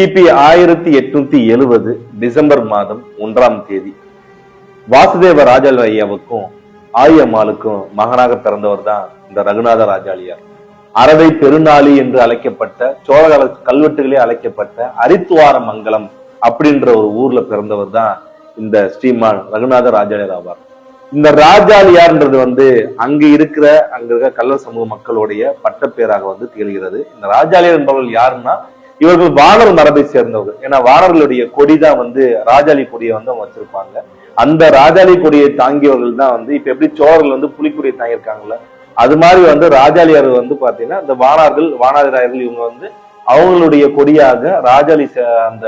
கிபி ஆயிரத்தி எட்நூத்தி எழுவது டிசம்பர் மாதம் ஒன்றாம் தேதி. வாசுதேவ ராஜாலி ஐயாவுக்கும் ஆயம்மாளுக்கும் மகனாக பிறந்தவர் தான் இந்த ரகுநாத ராஜாலியார் அறவை பெருநாளி என்று அழைக்கப்பட்ட சோழகால கல்வெட்டுகளே அழைக்கப்பட்ட அரித்துவார மங்கலம் அப்படின்ற ஒரு ஊர்ல பிறந்தவர் தான் இந்த ஸ்ரீமான் ரகுநாத ராஜாளியார் ஆவார். இந்த ராஜாலியார்ன்றது வந்து அங்க இருக்கிற அங்க இருக்கிற கல்வ சமூக மக்களுடைய பட்டப்பேராக வந்து திகழ்கிறது. இந்த ராஜாலியார் என்பவர்கள் யாருன்னா இவர்கள் வானர் மரபை சேர்ந்தவர்கள். ஏன்னா வானர்களுடைய கொடி தான் வந்து ராஜாளி கொடியை வந்து அவங்க வச்சிருப்பாங்க. அந்த ராஜாளி கொடியை தாங்கியவர்கள் தான் வந்து இப்ப எப்படி சோழர்கள் வந்து புலிக்கொடியை தாங்கியிருக்காங்கல்ல அது மாதிரி வந்து ராஜாளியார் வந்து பாத்தீங்கன்னா இந்த வானார்கள் வானாதிராயர்கள் இவங்க வந்து அவங்களுடைய கொடியாக ராஜாளி ச- அந்த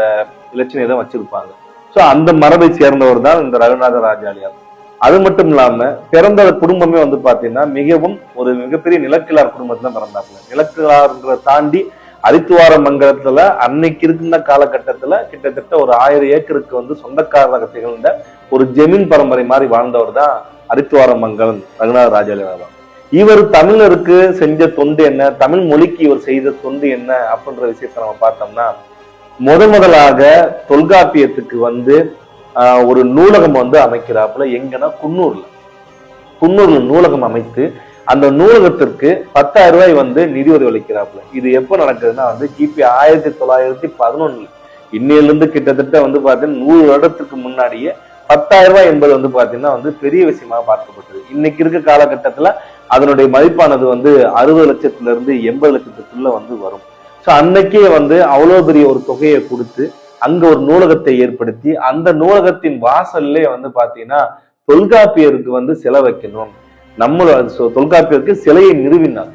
இலட்சணையை தான் வச்சிருப்பாங்க. சோ அந்த மரபை சேர்ந்தவர் தான் இந்த ரகுநாத ராஜாளியார். அது மட்டும் இல்லாம பிறந்த குடும்பமே வந்து பாத்தீங்கன்னா மிகவும் ஒரு மிகப்பெரிய நிலக்கிழார் குடும்பத்துல பிறந்தாங்க நிலக்கிழார்ன்றதை தாண்டி அரித்துவார மங்கலத்துல அன்னைக்கு இருந்த காலகட்டத்துல கிட்டத்தட்ட ஒரு ஆயிரம் ஏக்கருக்கு வந்து சொந்தக்காரராக திகழ்ந்த ஒரு ஜெமீன் பரம்பரை மாதிரி வாழ்ந்தவர் தான் அரித்துவார மங்கலம் ரகுநாத ராஜாலியார் இவர் தமிழருக்கு செஞ்ச தொண்டு என்ன? தமிழ் மொழிக்கு இவர் செய்த தொண்டு என்ன? அப்படின்ற விஷயத்த நம்ம பார்த்தோம்னா முதன் முதலாக தொல்காப்பியத்துக்கு வந்து ஆஹ், ஒரு நூலகம் வந்து அமைக்கிறாப்புல எங்கன்னா குன்னூர்ல. குன்னூர்ல நூலகம் அமைத்து அந்த நூலகத்திற்கு பத்தாயிரம் ரூபாய் வந்து நிதி உதவி அளிக்கிறாப்புல. இது எப்போ நடக்குதுன்னா வந்து கிபி ஆயிரத்தி தொள்ளாயிரத்தி பதினொன்னு இன்னையிலிருந்து கிட்டத்தட்ட வந்து பாத்தீங்கன்னா நூறு வருடத்துக்கு முன்னாடியே பத்தாயிரம் ரூபாய் என்பது வந்து பாத்தீங்கன்னா வந்து பெரிய விஷயமா பார்க்கப்பட்டது. இன்னைக்கு இருக்க காலகட்டத்துல அதனுடைய மதிப்பானது வந்து அறுபது லட்சத்துல இருந்து எண்பது லட்சத்துக்குள்ள வந்து வரும். ஸோ அன்னைக்கே வந்து அவ்வளவு பெரிய ஒரு தொகையை கொடுத்து அங்க ஒரு நூலகத்தை ஏற்படுத்தி அந்த நூலகத்தின் வாசல்லே வந்து பாத்தீங்கன்னா தொல்காப்பியருக்கு வந்து செலவைக்கணும். நம்மளோட தொல்காப்பியருக்கு சிலையை நிறுவினார்.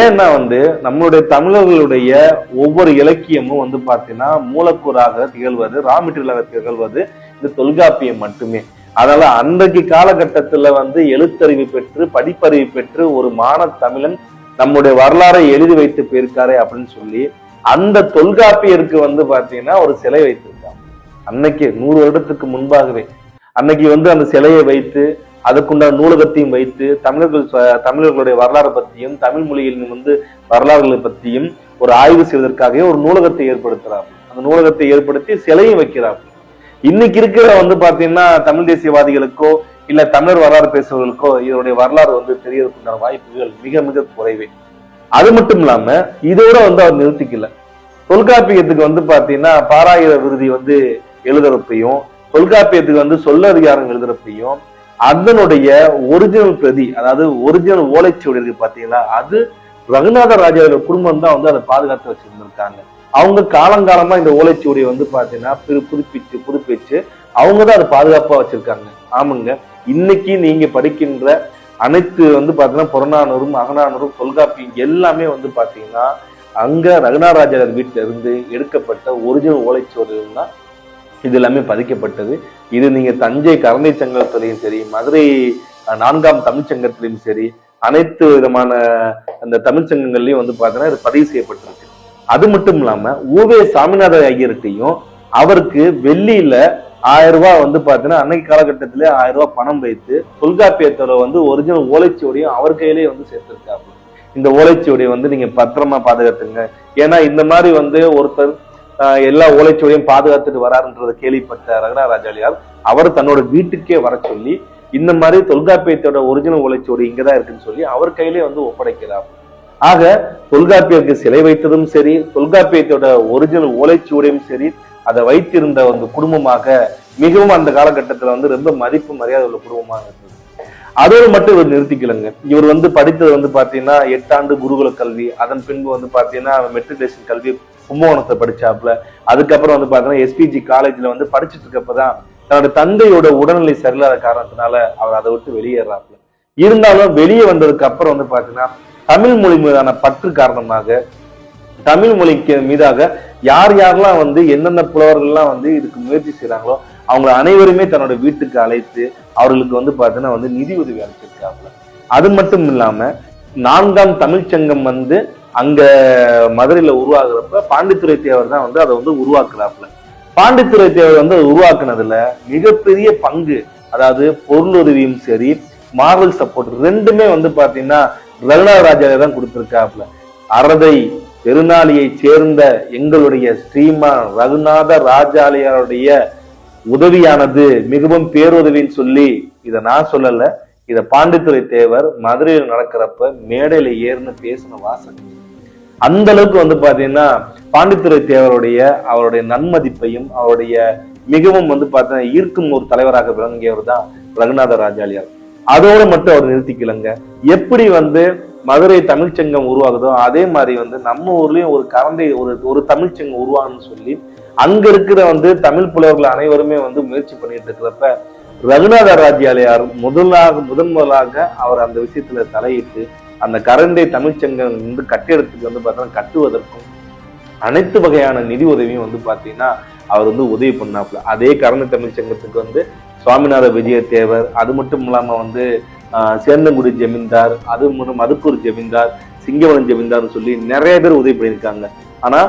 ஏன்னா வந்து நம்மளுடைய தமிழர்களுடைய ஒவ்வொரு இலக்கியமும் வந்து பாத்தீங்கன்னா மூலக்கூறாக திகழ்வது ரா மெட்டீரியலாக திகழ்வது இந்த தொல்காப்பியம் மட்டுமே. அதனால அன்றைக்கு காலகட்டத்துல வந்து எழுத்தறிவு பெற்று படிப்பறிவு பெற்று ஒரு மாண தமிழன் நம்முடைய வரலாறை எழுதி வைத்து போயிருக்காரே அப்படின்னு சொல்லி அந்த தொல்காப்பியருக்கு வந்து பாத்தீங்கன்னா ஒரு சிலை வைத்திருக்காங்க. அன்னைக்கு நூறு வருடத்துக்கு முன்பாகவே. அன்னைக்கு வந்து அந்த சிலையை வைத்து அதுக்குண்டான நூலகத்தையும் வைத்து தமிழர்கள் தமிழர்களுடைய வரலாறு பத்தியும் தமிழ் மொழியில் வந்து வரலாறுகளை பத்தியும் ஒரு ஆய்வு செய்வதற்காகவே ஒரு நூலகத்தை ஏற்படுத்துகிறார் அந்த நூலகத்தை ஏற்படுத்தி சிலையும் வைக்கிறார் இன்னைக்கு இருக்கிற வந்து பாத்தீங்கன்னா தமிழ் தேசியவாதிகளுக்கோ இல்ல தமிழர் வரலாறு பேசுபவர்களுக்கோ இதனுடைய வரலாறு வந்து தெரியறதுக்குண்டான வாய்ப்புகள் மிக மிக குறைவே. அது மட்டும் இல்லாம இதோட வந்து அவர் நிறுத்திக்கல. தொல்காப்பியத்துக்கு வந்து பாத்தீங்கன்னா பாராயிர விருதி வந்து எழுதுறப்பையும் தொல்காப்பியத்துக்கு வந்து சொல்ல அதிகாரம் எழுதுறப்பையும் அதனுடைய ஒரிஜினல் பிரதி அதாவது ஒரிஜினல் ஓலைச்சுவடி இருக்கு பாத்தீங்களா அது ரகுநாத ராஜாவோட குடும்பம் தான் வந்து அதை பாதுகாத்து வச்சிருந்திருக்காங்க. அவங்க காலங்காலமா இந்த ஓலைச்சுவடியை வந்து பாத்தீங்கன்னா புதுப்பிச்சு புதுப்பிச்சு அவங்க தான் அதை பாதுகாப்பா வச்சிருக்காங்க. ஆமாங்க. இன்னைக்கு நீங்க படிக்கின்ற அனைத்து வந்து பாத்தீங்கன்னா புறநானூறும் அகநானூறும் தொல்காப்பியம் எல்லாமே வந்து பாத்தீங்கன்னா அங்க ரகுநாதராஜர் வீட்டில இருந்து எடுக்கப்பட்ட ஒரிஜினல் ஓலைச்சுவடிகள் தான் இது எல்லாமே பதிக்கப்பட்டது. இது நீங்க தஞ்சை கரந்தை சங்கத்திலையும் சரி மதுரை நான்காம் தமிழ்ச்சங்கத்திலையும் சரி அனைத்து விதமான அந்த தமிழ்ச்சங்கங்கள்லயும் வந்து பாத்தீங்கன்னா இது பதிவு செய்யப்பட்டிருக்கு. அது மட்டும் இல்லாம ஊவே சாமிநாத ஐயர்கிட்டையும் அவருக்கு வெள்ளியில ஆயிரம் ரூபாய் வந்து பாத்தீங்கன்னா அன்னைக்கு காலகட்டத்திலே ஆயிரம் ரூபாய் பணம் வைத்து தொல்காப்பியத்தோட வந்து ஒரிஜினல் ஓலைச்சுவடியும் அவர் கையிலேயே வந்து சேர்த்திருக்காரு. இந்த ஓலைச்சுவடியை வந்து நீங்க பத்திரமா பாதுகாத்துங்க ஏன்னா இந்த மாதிரி வந்து ஒருத்தர் எல்லா ஓலைச்சுவடியும் பாதுகாத்துட்டு வராருன்றதை கேள்விப்பட்ட ரங்கராஜாலியார் அவர் தன்னோட வீட்டுக்கே வர சொல்லி இந்த மாதிரி தொல்காப்பியத்தோட ஒரிஜினல் ஓலைச்சுவடி இங்கதான் இருக்குன்னு சொல்லி அவர் கையிலே வந்து ஒப்படைக்கிறார். ஆக தொல்காப்பியருக்கு சிலை வைத்ததும் சரி தொல்காப்பியத்தோட ஒரிஜினல் ஓலைச்சுவடியும் சரி அதை வைத்திருந்த அந்த குடும்பமாக மிகவும் அந்த காலகட்டத்துல வந்து ரொம்ப மதிப்பு மரியாதை உள்ள குடும்பமாக இருந்தது. அதோடு மட்டும் இவர் நிறுத்திக்கலங்க. இவர் வந்து படித்தது வந்து பாத்தீங்கன்னா எட்டாண்டு குருகுல கல்வி அதன் பின்பு வந்து பாத்தீங்கன்னா மெட்ரிகுலேஷன் கல்வி கும்பகோணத்தை படிச்சாப்புல. அதுக்கப்புறம் வந்து பாத்தீங்கன்னா எஸ்பிஜி காலேஜ்ல வந்து படிச்சுட்டு இருக்கப்பதான் தன்னோட தந்தையோட உடல்நிலை சரியில்லாத காரணத்தினால அவர் அதை விட்டு வெளியேறாப்புல. இருந்தாலும் வெளியே வந்ததுக்கு அப்புறம் வந்து பாத்தீங்கன்னா தமிழ் மொழி மீதான பற்று காரணமாக தமிழ் மொழிக்கு மீதாக யார் யாரெல்லாம் வந்து எந்தெந்த புலவர்கள்லாம் வந்து இதுக்கு முயற்சி செய்யறாங்களோ அவங்க அனைவருமே தன்னோட வீட்டுக்கு அழைத்து அவர்களுக்கு வந்து பாத்தீங்கன்னா வந்து நிதி உதவி அளிச்சிருக்காங்க அது மட்டும் இல்லாம நான்காம் தமிழ்ச்சங்கம் வந்து அங்க மதுரையில உருவாகிறப்ப பாண்டித்துரை தேவர் தான் வந்து அதை வந்து உருவாக்குறாப்புல. பாண்டித்துரை தேவர் வந்து அதை உருவாக்குனதுல மிகப்பெரிய பங்கு அதாவது பொருளுதவியும் சரி மார்வல் சப்போர்ட் ரெண்டுமே வந்து பாத்தீங்கன்னா ரகுநாத ராஜாவே தான் கொடுத்திருக்காப்புல. அறதை பெருநாளியை சேர்ந்த எங்களுடைய ஸ்ரீமான் ரகுநாத ராஜாலயாருடைய உதவியானது மிகவும் பேருதவின்னு சொல்லி இதை நான் சொல்லலை. இதை பாண்டித்துறை தேவர் மதுரையில் நடக்கிறப்ப மேடையில ஏறுன்னு பேசின வாசகம். அந்த அளவுக்கு வந்து பாத்தீங்கன்னா பாண்டித்துறை தேவருடைய அவருடைய நன்மதிப்பையும் அவருடைய மிகவும் வந்து பாத்தீங்கன்னா ஈர்க்கும் ஒரு தலைவராக விளங்கியவர் தான் ரகுநாத ராஜாலியார் அதோட மட்டும் அவர் நிறுத்திக்கலங்க. எப்படி வந்து மதுரை தமிழ்ச்சங்கம் உருவாகுதோ அதே மாதிரி வந்து நம்ம ஊர்லயும் ஒரு கரந்தை ஒரு ஒரு தமிழ்ச்சங்கம் உருவாகணும்னு சொல்லி அங்க இருக்கிற வந்து தமிழ் புலவர்கள் அனைவருமே வந்து முயற்சி பண்ணிட்டு இருக்கிறப்ப ரகுநாத ராஜ்யாலயார் முதலாக முதன் முதலாக அவர் அந்த விஷயத்துல தலையிட்டு அந்த கரண்டை தமிழ்ச்சங்கம் வந்து கட்டிடத்துக்கு வந்து பார்த்தீங்கன்னா கட்டுவதற்கும் அனைத்து வகையான நிதி உதவியும் வந்து பார்த்தீங்கன்னா அவர் வந்து உதவி பண்ணாப்புல. அதே கரண்டை தமிழ்ச்சங்கத்துக்கு வந்து சுவாமிநாத விஜயத்தேவர் அது மட்டும் இல்லாம வந்து சேர்ந்தங்குடி ஜமீன்தார் அது மட்டும் மதுக்கூர் ஜமீன்தார் சிங்கவனம் ஜமீன்தார்னு சொல்லி நிறைய பேர் உதவி பண்ணியிருக்காங்க. ஆனா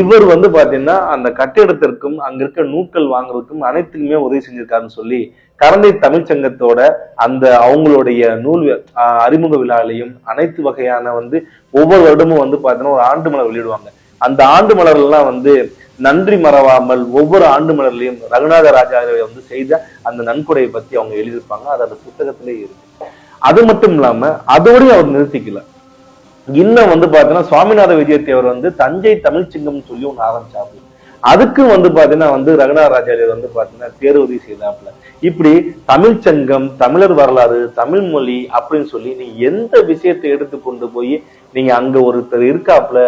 இவர் வந்து பாத்தீங்கன்னா அந்த கட்டிடத்திற்கும் அங்க இருக்க நூட்கள் வாங்குறதுக்கும் அனைத்துக்குமே உதவி செஞ்சிருக்காருன்னு சொல்லி கரந்தை தமிழ்ச்சங்கத்தோட அந்த அவங்களுடைய நூல் ஆஹ் அறிமுக விழாலையும் அனைத்து வகையான வந்து ஒவ்வொரு வருடமும் வந்து பார்த்தீங்கன்னா ஒரு ஆண்டு மலர் வெளியிடுவாங்க. அந்த ஆண்டு மலர்லாம் வந்து நன்றி மறவாமல் ஒவ்வொரு ஆண்டு மலர்லையும் ரகுநாத ராஜாவை வந்து செய்த அந்த நன்கொடையை பத்தி அவங்க எழுதியிருப்பாங்க. அது அந்த புத்தகத்திலே இருக்கு. அது மட்டும் இல்லாம அதோடய அவர் நிறுத்திக்கல. இன்னும் வந்து பார்த்தீங்கன்னா சுவாமிநாத விஜயத்தேவர் வந்து தஞ்சை தமிழ்ச்சிங்கம் சொல்லி ஒன்று ஆரம்பிச்சாப்புல அதுக்கும் வந்து பாத்தீங்கன்னா வந்து ரகுநாத ராஜாரியர் வந்து பாத்தீங்கன்னா பேருதவி செய்தாப்புல. இப்படி தமிழ்ச்சங்கம் தமிழர் வரலாறு தமிழ் மொழி அப்படின்னு சொல்லி நீ எந்த விஷயத்தை எடுத்து கொண்டு போய் நீங்க அங்க ஒருத்தர் இருக்காப்புல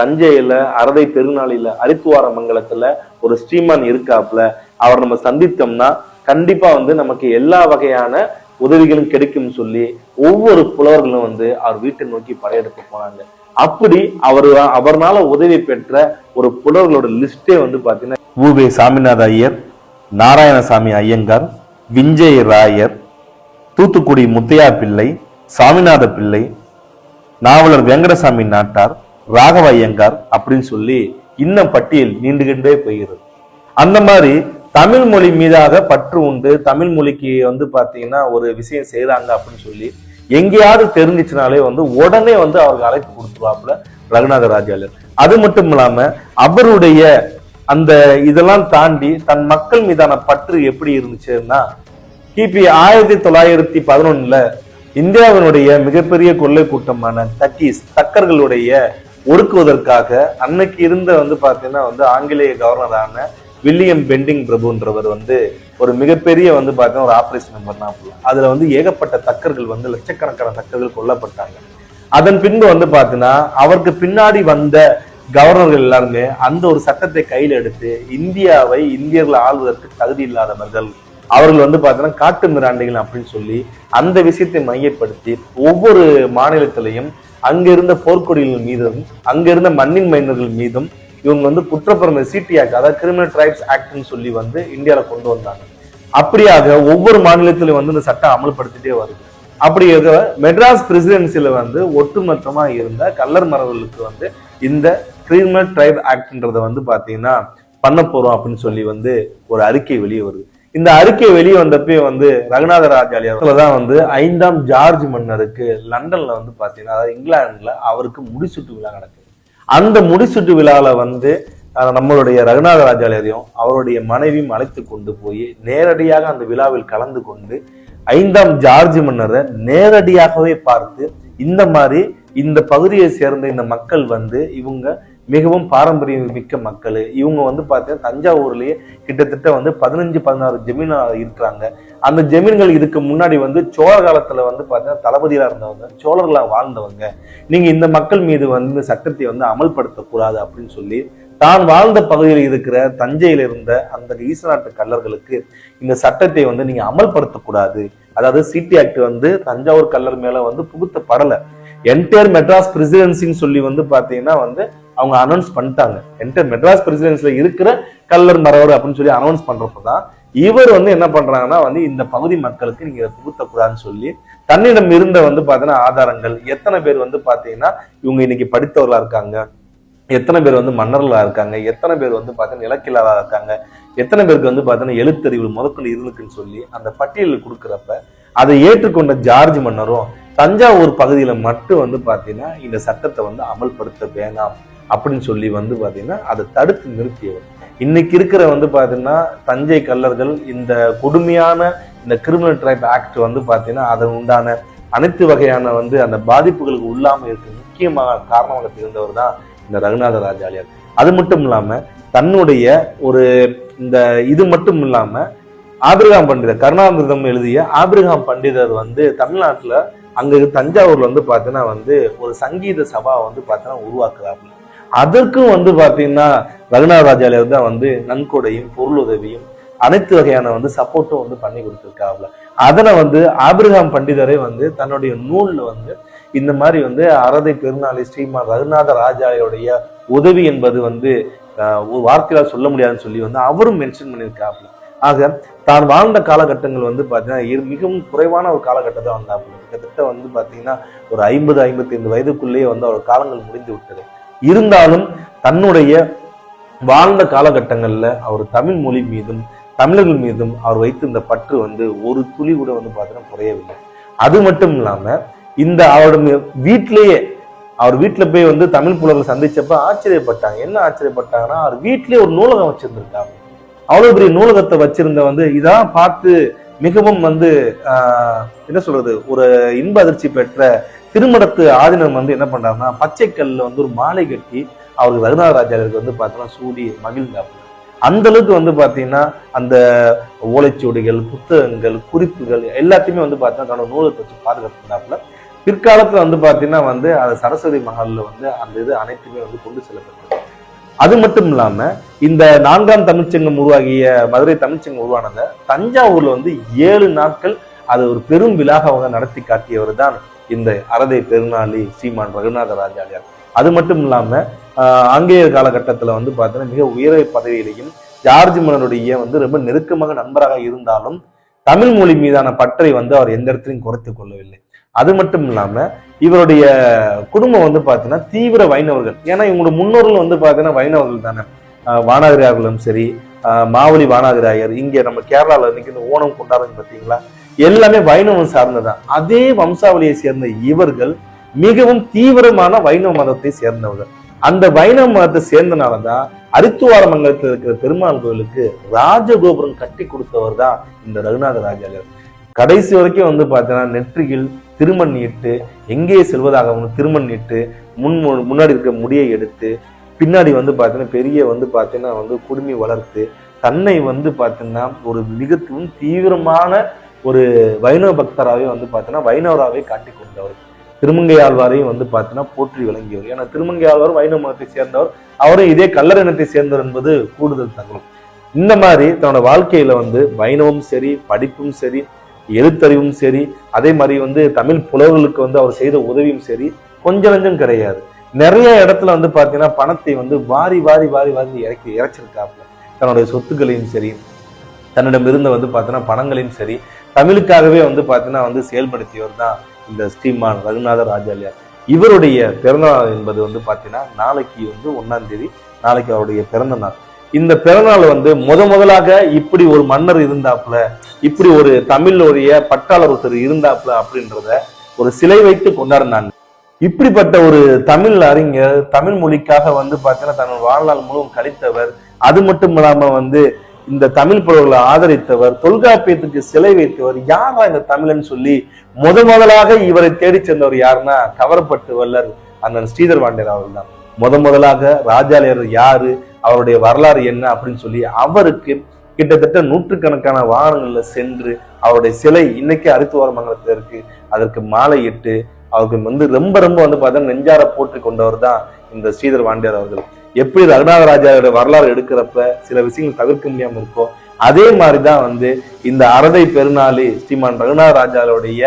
தஞ்சையில அரதை பெருநாளில அரித்துவார மங்கலத்துல ஒரு ஸ்ரீமான் இருக்காப்புல அவர் நம்ம சந்தித்தோம்னா கண்டிப்பா வந்து நமக்கு எல்லா வகையான உதவிகளும் கிடைக்கும்னு சொல்லி ஒவ்வொரு புலவர்களும் வந்து அவர் வீட்டை நோக்கி படையெடுக்க போனாங்க. அப்படி அவர் அவர்னால உதவி பெற்ற ஒரு புலவர்களோட லிஸ்டே வந்து பாத்தீங்கன்னா ஊபே சாமிநாத ஐயர் நாராயணசாமி ஐயங்கார் விஞ்சய் ராயர் தூத்துக்குடி முத்தையா பிள்ளை சாமிநாத பிள்ளை நாவலர் வெங்கடசாமி நாட்டார் ராகவ ஐயங்கார் அப்படின்னு சொல்லி இன்னும் பட்டியல் நீண்டுகின்றே போகிறது. அந்த மாதிரி தமிழ் மொழி மீதாக பற்று உண்டு தமிழ் மொழிக்கு வந்து பாத்தீங்கன்னா ஒரு விஷயம் செய்கிறாங்க அப்படின்னு சொல்லி எங்கேயாவது தெரிஞ்சிச்சுனாலே வந்து உடனே வந்து அவருக்கு அழைப்பு கொடுத்துருவாப்புல ரகுநாத ராஜாலர் அது மட்டும் இல்லாம அவருடைய அந்த இதெல்லாம் தாண்டி தன் மக்கள் மீதான பற்று எப்படி இருந்துச்சுன்னா கிபி ஆயிரத்தி தொள்ளாயிரத்தி பதினொன்னுல இந்தியாவினுடைய மிகப்பெரிய கொள்ளை கூட்டமான தக்கீஸ் தக்கர்களுடைய ஒடுக்குவதற்காக அன்னைக்கு இருந்த வந்து பாத்தீங்கன்னா வந்து ஆங்கிலேய கவர்னரான வில்லியம் பெண்டிங் பிரபுன்றவர் வந்து ஒரு மிகப்பெரிய வந்து பார்த்தீங்கன்னா ஒரு ஆப்ரேஷன் பண்ணாப்புல அதுல வந்து ஏகப்பட்ட தக்கர்கள் வந்து லட்சக்கணக்கான தக்கர்கள் கொல்லப்பட்டாங்க. அதன் பின்பு வந்து பார்த்தீங்கன்னா அவருக்கு பின்னாடி வந்த கவர்னர்கள் எல்லாருமே அந்த ஒரு சட்டத்தை கையில் எடுத்து இந்தியாவை இந்தியர்கள் ஆள்வதற்கு தகுதி இல்லாதவர்கள் அவர்கள் வந்து பார்த்தீங்கன்னா காட்டு மிராண்டிகள் அப்படின்னு சொல்லி அந்த விஷயத்தை மையப்படுத்தி ஒவ்வொரு மாநிலத்திலையும் அங்கிருந்த போர்க்கொடிகள் மீதும் அங்கிருந்த மண்ணின் மைனர்கள் மீதும் இவங்க வந்து குற்றப்புறமை சிடி ஆக்ட் அதாவது கிரிமினல் ட்ரைப்ஸ் ஆக்ட்னு சொல்லி வந்து இந்தியால கொண்டு வந்தாங்க. அப்படியாக ஒவ்வொரு மாநிலத்திலும் வந்து இந்த சட்டம் அமல்படுத்திட்டே வருது. அப்படி இருக்க மெட்ராஸ் பிரசிடென்சியில வந்து ஒட்டுமொத்தமா இருந்த கல்லர் மரபுகளுக்கு வந்து இந்த கிரிமினல் ட்ரைப் ஆக்ட்ன்றத வந்து பாத்தீங்கன்னா பண்ண போறோம் அப்படின்னு சொல்லி வந்து ஒரு அறிக்கை வெளியே வருது. இந்த அறிக்கை வெளியே வந்தப்பே வந்து ரகுநாத ராஜாலியார் தான் வந்து ஐந்தாம் ஜார்ஜ் மன்னருக்கு லண்டன்ல வந்து பாத்தீங்கன்னா அதாவது இங்கிலாந்துல அவருக்கு முடிசூட்டு விழா நடக்குது. அந்த முடிசூட்டு விழால வந்து நம்மளுடைய ரகுநாத ராஜாலயரையும் அவருடைய மனைவியும் அழைத்து கொண்டு போய் நேரடியாக அந்த விழாவில் கலந்து கொண்டு ஐந்தாம் ஜார்ஜ் மன்னரை நேரடியாகவே பார்த்து இந்த மாதிரி இந்த பகுதியை சேர்ந்த இந்த மக்கள் வந்து இவங்க மிகவும் பாரம்பரியம் மிக்க மக்கள். இவங்க வந்து பார்த்தீங்கன்னா தஞ்சாவூர்லேயே கிட்டத்தட்ட வந்து பதினஞ்சு பதினாறு ஜமீன் இருக்கிறாங்க. அந்த ஜமீன்கள் இதுக்கு முன்னாடி வந்து சோழ காலத்தில் வந்து பார்த்தீங்கன்னா தளபதியாக இருந்தவங்க சோழர்களாக வாழ்ந்தவங்க. நீங்கள் இந்த மக்கள் மீது வந்து இந்த சட்டத்தை வந்து அமல்படுத்தக்கூடாது அப்படின்னு சொல்லி தான் வாழ்ந்த பகுதியில் இருக்கிற தஞ்சையில் இருந்த அந்த ஈசநாட்டு கல்லர்களுக்கு இந்த சட்டத்தை வந்து நீங்கள் அமல்படுத்தக்கூடாது அதாவது சிடி ஆக்ட் வந்து தஞ்சாவூர் கல்லர் மேல வந்து புகுத்தப்படல. என்டையர் மெட்ராஸ் பிரசிடென்சின்னு சொல்லி வந்து பாத்தீங்கன்னா வந்து அவங்க அனௌன்ஸ் பண்ணிட்டாங்க. என்டையர் மெட்ராஸ் பிரசிடென்சில இருக்கிற கல்லர் மரவர் அப்படின்னு சொல்லி அனௌன்ஸ் பண்றப்பதான் இவர் வந்து என்ன பண்றாங்கன்னா வந்து இந்த பகுதி மக்களுக்கு நீங்க இதை புகுத்தக்கூடாதுன்னு சொல்லி தன்னிடம் இருந்த வந்து பாத்தீங்கன்னா ஆதாரங்கள் எத்தனை பேர் வந்து பாத்தீங்கன்னா இவங்க இன்னைக்கு படித்தவர்களா இருக்காங்க எத்தனை பேர் வந்து மன்னர்களா இருக்காங்க எத்தனை பேர் வந்து பார்த்தீங்கன்னா இலக்கியலா இருக்காங்க எத்தனை பேருக்கு வந்து பார்த்தீங்கன்னா எழுத்தறிவு முதற்கொண்டு இருந்துக்குன்னு சொல்லி அந்த பட்டியலில் கொடுக்குறப்ப அதை ஏற்றுக்கொண்ட ஜார்ஜ் மன்னரும் தஞ்சாவூர் பகுதியில் மட்டும் வந்து பார்த்தீங்கன்னா இந்த சட்டத்தை வந்து அமல்படுத்த வேணாம் அப்படின்னு சொல்லி வந்து பார்த்தீங்கன்னா அதை தடுத்து நிறுத்தியவர். இன்னைக்கு இருக்கிற வந்து பார்த்தீங்கன்னா தஞ்சை கல்லர்கள் இந்த கொடுமையான இந்த கிரிமினல் ட்ரைப் ஆக்ட் வந்து பார்த்தீங்கன்னா அதன் உண்டான அனைத்து வகையான வந்து அந்த பாதிப்புகளுக்கு உள்ளாமல் இருக்க முக்கியமான காரணமாக திகழ்ந்தவர் தான் இந்த ரகுநாத ராஜாலியார். அது மட்டும் இல்லாமல் தன்னுடைய ஒரு இந்த இது மட்டும் இல்லாம ஆபிரகாம் பண்டிதர் கருணாமிர்தம் எழுதிய ஆபிரகாம் பண்டிதர் வந்து தமிழ்நாட்டுல அங்க தஞ்சாவூர்ல வந்து பாத்தீங்கன்னா வந்து ஒரு சங்கீத சபா வந்து பாத்தீங்கன்னா உருவாக்குறாப்புல. அதற்கும் வந்து பாத்தீங்கன்னா ரகுநாத தான் வந்து நன்கொடையும் பொருளுதவியும் அனைத்து வகையான வந்து சப்போர்ட்டும் வந்து பண்ணி கொடுத்துருக்காப்புல. அதனை வந்து ஆபிரகாம் பண்டிதரே வந்து தன்னுடைய நூலில் வந்து இந்த மாதிரி வந்து அறதை பெருநாளி ஸ்ரீமான் ரகுநாத ராஜாவுடைய உதவி என்பது வந்து ஒரு வார்த்தையால் சொல்ல முடியாதுன்னு சொல்லி வந்து அவரும் மென்ஷன் பண்ணியிருக்காப்புல ஆக தான் வாழ்ந்த காலகட்டங்கள் வந்து பார்த்தீங்கன்னா மிகவும் குறைவான ஒரு காலகட்டத்தை வந்தாப்புல. கிட்டத்தட்ட வந்து பார்த்தீங்கன்னா ஒரு ஐம்பது ஐம்பத்தி ஐந்து வயதுக்குள்ளேயே வந்து அவர் காலங்கள் முடிந்து விட்டது. இருந்தாலும் தன்னுடைய வாழ்ந்த காலகட்டங்கள்ல அவர் தமிழ் மொழி மீதும் தமிழர்கள் மீதும் அவர் வைத்திருந்த பற்று வந்து ஒரு துளி கூட வந்து பார்த்தீங்கன்னா குறையவில்லை. அது மட்டும் இல்லாம இந்த அவருடைய வீட்டிலேயே அவர் வீட்டில் போய் வந்து தமிழ் புலவர்கள் சந்திச்சப்ப ஆச்சரியப்பட்டாங்க. என்ன ஆச்சரியப்பட்டாங்கன்னா அவர் வீட்டிலே ஒரு நூலகம் வச்சிருந்திருக்காங்க. அவ்வளவு பெரிய நூலகத்தை வச்சிருந்த வந்து இதான் பார்த்து மிகவும் வந்து என்ன சொல்றது ஒரு இன்ப அதிர்ச்சி பெற்ற திருமடத்து ஆதீனம் வந்து என்ன பண்றாருன்னா பச்சைக்கல்ல வந்து ஒரு மாலை கட்டி அவருக்கு ரகுநாத வந்து பார்த்தோன்னா சூடி மகிழ்ந்தாப்புல அந்த அளவுக்கு வந்து பார்த்தீங்கன்னா அந்த ஓலைச்சுவடிகள் புத்தகங்கள் குறிப்புகள் எல்லாத்தையுமே வந்து பார்த்தீங்கன்னா தன்னோட நூலகத்தை வச்சு பாதுகாத்துனாப்புல பிற்காலத்தில் வந்து பார்த்தீங்கன்னா வந்து அது சரஸ்வதி மகாலில் வந்து அந்த இது அனைத்துமே வந்து கொண்டு செல்லப்பட்டது. அது மட்டும் இல்லாம இந்த நான்காம் தமிழ்ச்சங்கம் உருவாகிய மதுரை தமிழ்ச்சங்கம் உருவானத தஞ்சாவூர்ல வந்து ஏழு நாட்கள் அது ஒரு பெரும் விழாக அவங்க நடத்தி காட்டியவர் தான் இந்த அறதை பெருநாளி ஸ்ரீமான் ரகுநாத ராஜாலியார் அது மட்டும் இல்லாம ஆஹ், ஆங்கிலேயர் காலகட்டத்துல வந்து பார்த்தீங்கன்னா மிக உயர பதவியிலையும் ஜார்ஜ் மன்னருடைய வந்து ரொம்ப நெருக்கமாக நண்பராக இருந்தாலும் தமிழ் மொழி மீதான பற்றை வந்து அவர் எந்த இடத்துலையும் குறைத்து கொள்ளவில்லை. அது மட்டும் இல்லாம இவருடைய குடும்பம் வந்து பாத்தீங்கன்னா தீவிர வைணவர்கள். ஏன்னா இவங்களோட முன்னோர்கள் வந்து பாத்தீங்கன்னா வைணவர்கள் தானே. ஆஹ் வானாதிராயர்களும் சரி மாவலி வானாதிராயர் இங்க நம்ம கேரளால இன்னைக்கு இந்த ஓணம் கொண்டாடுறது பாத்தீங்களா எல்லாமே வைணவம் சார்ந்ததான் அதே வம்சாவளியை சேர்ந்த இவர்கள் மிகவும் தீவிரமான வைணவ மதத்தை சேர்ந்தவர்கள். அந்த வைணவ மதத்தை சேர்ந்தனாலதான் அரித்துவார மங்கலத்தில் இருக்கிற பெருமாள் கோயிலுக்கு ராஜகோபுரம் கட்டி கொடுத்தவர் தான் இந்த ரகுநாத ராஜாகர் கடைசி வரைக்கும் வந்து பார்த்தீங்கன்னா நெற்றியில் திருமண் இட்டு எங்கே செல்வதாக திருமண் இட்டு முன் முன்னாடி இருக்க முடியை எடுத்து பின்னாடி வந்து பார்த்தீங்கன்னா பெரிய வந்து பார்த்தீங்கன்னா வந்து குடுமி வளர்த்து தன்னை வந்து பார்த்தீங்கன்னா ஒரு மிகவும் தீவிரமான ஒரு வைணவ பக்தராகவே வந்து பார்த்தீங்கன்னா வைணவராகவே காட்டி கொண்டவர். திருமங்கை ஆழ்வாரையும் வந்து பார்த்தீங்கன்னா போற்றி விளங்கியவர் ஏன்னா திருமங்கை ஆழ்வார் வைணவ மதத்தை சேர்ந்தவர். அவரும் இதே கல்லர் இனத்தை சேர்ந்தவர் என்பது கூடுதல் தகவல். இந்த மாதிரி தன்னோட வாழ்க்கையில வந்து வைணவம் சரி படிப்பும் சரி எழுத்தறிவும் சரி அதே மாதிரி வந்து தமிழ் புலவர்களுக்கு வந்து அவர் செய்த உதவியும் சரி கொஞ்சம் நஞ்சம் கிடையாது. நிறைய இடத்துல வந்து பாத்தீங்கன்னா பணத்தை வந்து வாரி வாரி வாரி வாரி இறக்கி இறைச்சிருக்காப்புல. தன்னுடைய சொத்துக்களையும் சரி தன்னிடம் இருந்த வந்து பார்த்தீங்கன்னா பணங்களையும் சரி தமிழுக்காகவே வந்து பார்த்தீங்கன்னா வந்து செயல்படுத்தியவர் தான் இந்த ஸ்ரீமான் ரகுநாத ராஜாலியார் இவருடைய பிறந்தநாள் என்பது வந்து பார்த்தீங்கன்னா நாளைக்கு வந்து ஒன்னாம் தேதி நாளைக்கு அவருடைய பிறந்த நாள். இந்த பிறந்தநாள் வந்து முத முதலாக இப்படி ஒரு மன்னர் இருந்தாப்புல இப்படி ஒரு தமிழுடைய பட்டாளர் ஒருத்தர் இருந்தாப்புல அப்படின்றத ஒரு சிலை வைத்து கொண்டாடினாங்க. இப்படிப்பட்ட ஒரு தமிழ் அறிஞர் தமிழ் மொழிக்காக வந்து பார்த்தீங்கன்னா தன் வாழ்நாள் முழுவதும் கழித்தவர். அது மட்டும் இல்லாம வந்து இந்த தமிழ் புலவர்களை ஆதரித்தவர் தொல்காப்பியத்துக்கு சிலை வைத்தவர். யாரா இந்த தமிழன் சொல்லி முத முதலாக இவரை தேடி சென்றவர் யாருன்னா கவரப்பட்டு வல்லர் அண்ணன் ஸ்ரீதர் பாண்டியர் அவர்கள் தான். முத முதலாக ராஜாலயர் யாரு அவருடைய வரலாறு என்ன அப்படின்னு சொல்லி அவருக்கு கிட்டத்தட்ட நூற்றுக்கணக்கான வாகனங்களில் சென்று அவருடைய சிலை இன்னைக்கு அரித்துவார மங்கலத்தில் இருக்கு. அதற்கு மாலை இட்டு அவருக்கு வந்து ரொம்ப ரொம்ப வந்து பார்த்தீங்கன்னா நெஞ்சார போற்றி கொண்டவர் தான் இந்த ஸ்ரீதர் வாண்டியார் அவர்கள். எப்படி ரகுநாதராஜாவோட வரலாறு எடுக்கிறப்ப சில விஷயங்கள் தவிர்க்க முடியாமல் இருக்கோ அதே மாதிரி தான் வந்து இந்த அரதை பெருநாளி ஸ்ரீமான் ரகுநாத ராஜாவுடைய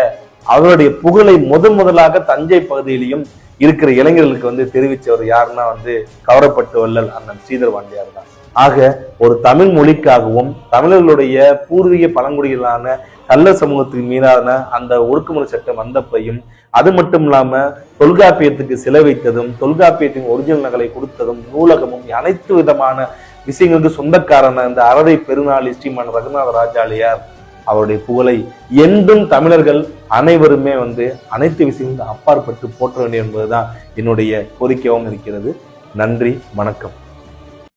அவருடைய புகழை முதன் முதலாக தஞ்சை பகுதியிலையும் இருக்கிற இளைஞர்களுக்கு வந்து தெரிவித்தவர் யாருன்னா வந்து கவரப்பட்டு வல்லல் அண்ணன் ஸ்ரீதர் வாண்டியார் தான். ஆக ஒரு தமிழ் மொழிக்காகவும் தமிழர்களுடைய பூர்வீக பழங்குடிகளான கள்ள சமூகத்தின் மீதான அந்த ஒடுக்குமுறை சட்டம் வந்தப்பையும் அது மட்டும் இல்லாம தொல்காப்பியத்துக்கு சிலை வைத்ததும் தொல்காப்பியத்தின் ஒரிஜினல் நகலை கொடுத்ததும் நூலகமும் அனைத்து விதமான விஷயங்களுக்கு சொந்தக்காரன இந்த அறதை பெருநாள் ஸ்ரீமான் ரகுநாத ராஜாலியார் அவருடைய புகழை என்றும் தமிழர்கள் அனைவருமே வந்து அனைத்து விஷயங்களும் அப்பாற்பட்டு போற்ற வேண்டும் என்பதுதான் என்னுடைய கோரிக்கையாகவும் இருக்கிறது. நன்றி வணக்கம்.